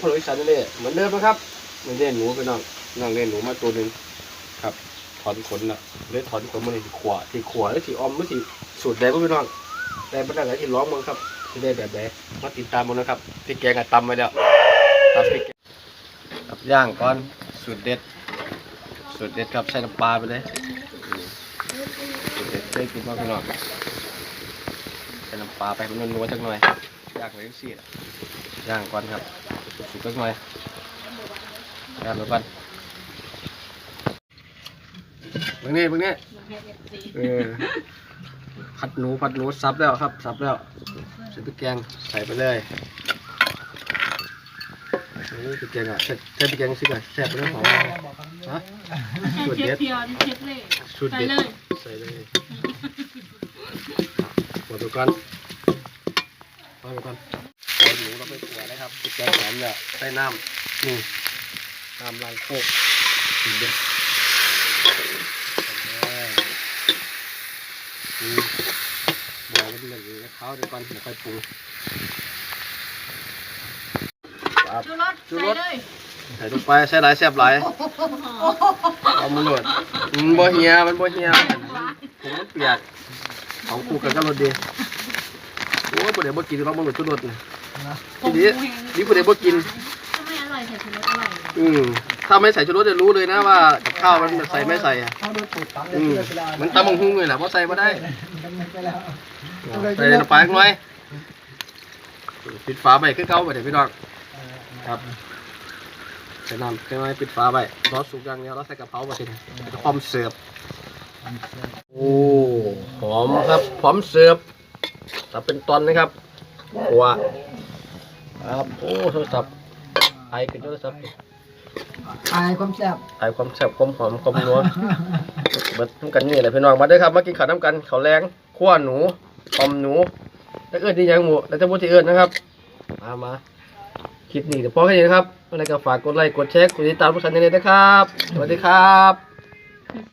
พลอีสานนั่นเองเหมือนเดิมนะครับไม่ได้หนูไปน้องน้องเล่นหนูมาตัวหนึ่งครับถอนขนละเลยถอนขนมันที่ขวาที่ขวาแล้วที่ออมแล้วที่สูตรใดก็ไม่น้องแต่บรรดาไหนที่ร้องมึงครับที่ได้แบบไหนมาติดตามมึงนะครับพี่แกงอะตำไปแล้วครับพี่แกงครับย่างก่อนสูตรเด็ดสูตรเด็ดครับใส่น้ำปลาไปเลยสูตรเด็ดได้กินมากพี่น้องใส่น้ำปลาไปมันนัวจักหน่อยย่างไปทั้งสี่ล่ะย่างก่อนครับ สุกๆจักหน่อยย่างไปก่อนเบิ่งนี่เบิ่งนี่เออผัดหนูผัดหนูซับแล้วครับซับแล้วใส่พริกแกงใส่ไปเลยโอ้ยพริกแกงอะใส่ใส่พริกแกงสิก่อนแซ่บไปแล้วหอมฮะสูตรเชเด็ฟดเพียวนี่เชฟเล่สูตรใส่เด็ดเลยใส่เลยหมดไปก่อนวางไปก่อนเอาหนูเราไปขัวนะ ครับพริกแกงหอมเนี่ยใส่น้ำนี่น้ำล้างโคกสูตรเด็ดใส่เลยอืมบอกมันเหมือนกับเขาเดี๋ยวก่อนเดี๋ยวค่อยปรุงครับชูรสชูใส่รสเลยใส่ลงไปใส่หลายแซ่บหลายเอามือหลดมันบ่เฮียมันบ่เฮียผมมันเปียกของคู่กันก็รสดีโอ้ยบ่ได้บ่กินเราบ่หลดชุดรสนี่ ทีนี้นี่บ่ได้บ่กิน ถ้าไม่อร่อยใส่ชูรสอร่อยอืมถ้าไม่ใส่ชุดรสจะรู้เลยนะว่ากับข้าวมันใส่ไม่ใส่อะเขาดูถูกปั๊บอืมมันตำบักหุ่งเลยแหละบ่ใส่บ่ได้ดำเนินไปแล้วใส่ลงไปข้างในปิดฝาไปคือเก่าไปเด้อพี่น้องครับใส่น้ำข้างในปิดฝาไปรอสุกอย่างเดียวแล้วใส่กะเพราไปทีนี้พร้อมเสิร์ฟโอ้หอมครับหอมเสิร์ฟสับเป็นตอนนะครับ หัวครับโอ้โทรศัพท์ไอกันโทรศัพท์อายความแซ่บไอความแซ่บความหอมความนัวเบิดทั้งกันนี่แหละพี่น้องมาเด้อครับมากินข้าวน้ำกันข้าวแรงขั้วหนูออมหนูแล้วเอิ้นที่ยังหมูแล้วจะพูดที่เอิ้นนะครับมามาคลิปนี้เดี๋ยวพอแค่นี้นะครับอะไรก็ฝากกดไลค์กดแชร์กดติดตามพวกฉันในนี้นะครับสวัสดีครับ